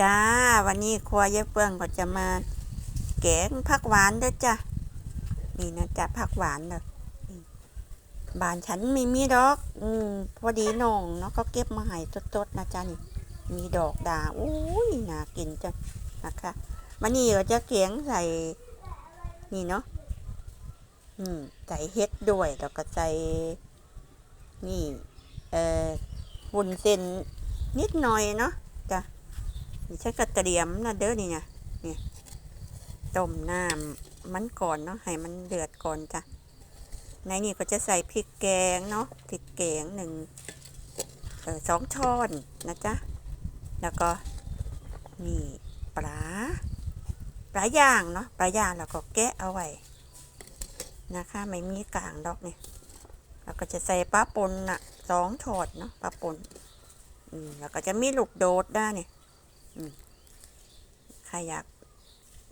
จ้า วันนี้ครัวยายเฟื่องก็จะมาแกงผักหวานเด้อจ้ะนี่นะจ้ะผักหวานเด้อนี่บ้านฉันไม่มีดอก อืมพอดีน้องเนาะเขาเก็บมาให้สดๆนะจ้ะนี่ มีดอกดาอุ้ยน่ากินจังนะคะวันนี้ก็จะแกงใส่นี่เนาะอืมใส่เฮ็ดด้วยแล้วก็ใส่นี่เอ่อวุ้นเส้นนิดหน่อยเนาะ นี่ฉันก็เตรียมนะเด้อนี่นะนี่ต้มน้ำมันก่อนเนาะให้มันเดือดก่อนจ้ะในนี่ก็จะใส่พริกแกงเนาะพริกแกงหนึ่งออสองช้อนนะจ๊ะ แล้วก็นี่ปลาปลาย่างเนาะปลาย่างแล้วก็แกะเอาไว้นะคะไม่มีกลางดอกนี่แล้วก็จะใส่ปลาปนน่ะสองช้อนเนาะปลาปนอืมแล้วก็จะมีลูกโดดได้เนี่ย ใครอยาก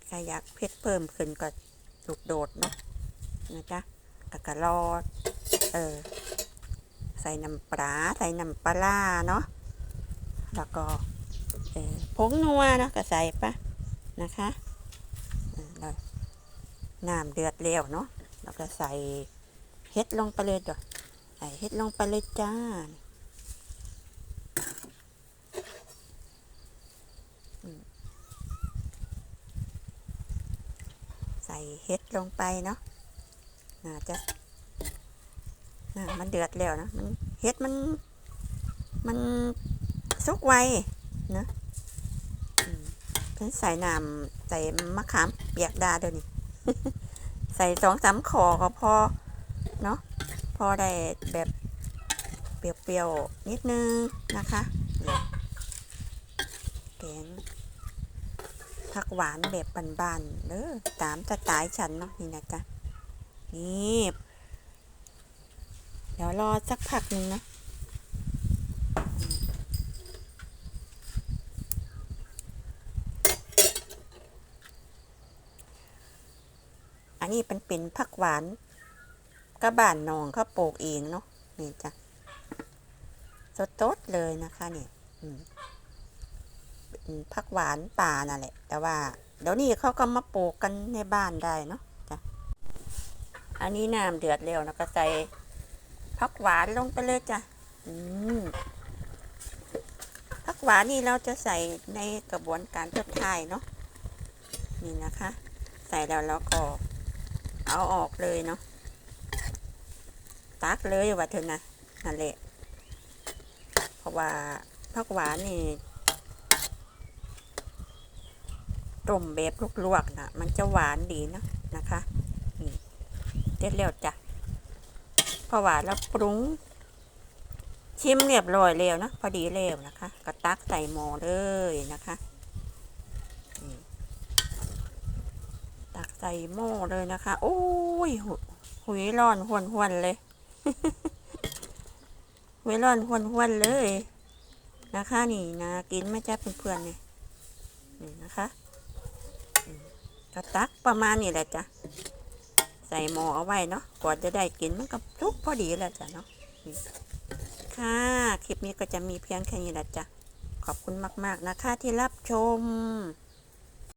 ใครอยากเพชรเพิ่มขึ้นก็ลูกโดดเนาะนะจ๊ะแล้วก็รอดเออ ใส่น้ำปลาใส่น้ำปลาเนาะแล้วก็เออผงนัวเนาะก็ใส่ปะนะคะเออแล้วน้ำเดือดแล้วเนาะแล้วก็ใส่เฮ็ดลงไปเลยจ้ะใส่เฮ็ดลงไปเลยจ้า ส่เห็ดลงไปเนาะน่าจะน่ามันเดือดแล้วนะมันเห็ดมันมันสุกไวนะอืมเพิ่นใส่น้ำใส่มะขามเปียกดาเดี๋ยวนี้ใส่สองสามขอก็พอเนาะพอได้แบบเปรี้ยวๆนิดนึงนะคะนี่แกง ผักหวานแบบบานๆเด้อตามสไตล์ฉันเนาะนี่นะจ๊ะนี่เดี๋ยวรอสักพักหนึ่งนะอันนี้เป็นเป็นผักหวานกระบานนองเขาปลูกเองเนาะนี่จ้ะสดๆเลยนะคะนี่อืม ผักหวานป่านั่นแหละ แต่ว่า เดี๋ยวนี้เขาก็มาปลูกกันในบ้านได้เนาะจ้ะอันนี้น้ำเดือดแล้วนะก็ใส่ผักหวานลงไปเลยจ้ะอืมผักหวานนี่เราจะใส่ในกระบวนการจดทายเนาะนี่นะคะ ใส่แล้วเราก็เอาออกเลยเนาะตักเลยว่าเถอนะนั่นแหละเพราะว่าผักหวานนี่ ต้มแบบลวกๆนะมันจะหวานดีนะนะคะนี่เสร็จแล้วจ้ะพราะว่าเราปรุง ชิมเรียบร้อยแล้วนะพอดีแล้วนะคะก็ตักใส่หม้อเลยนะคะตักใส่หม้อเลยนะคะโอ้ยหุยร้อนหวนหวนเลยหุยร้อนหวนหวนเลยนะคะนี่นะกินไม่จ้าเพื่อนๆนี่นี่นะคะ ก็ตักประมาณนี้แหละจ้ะ ใส่หม้อเอาไว้เนาะก่อนจะได้กินมันก็ทุกพอดีแล้วจ้ะเนาะค่ะ คลิปนี้ก็จะมีเพียงแค่นี้แหละจ้ะ ขอบคุณมาก ๆ นะคะที่รับชม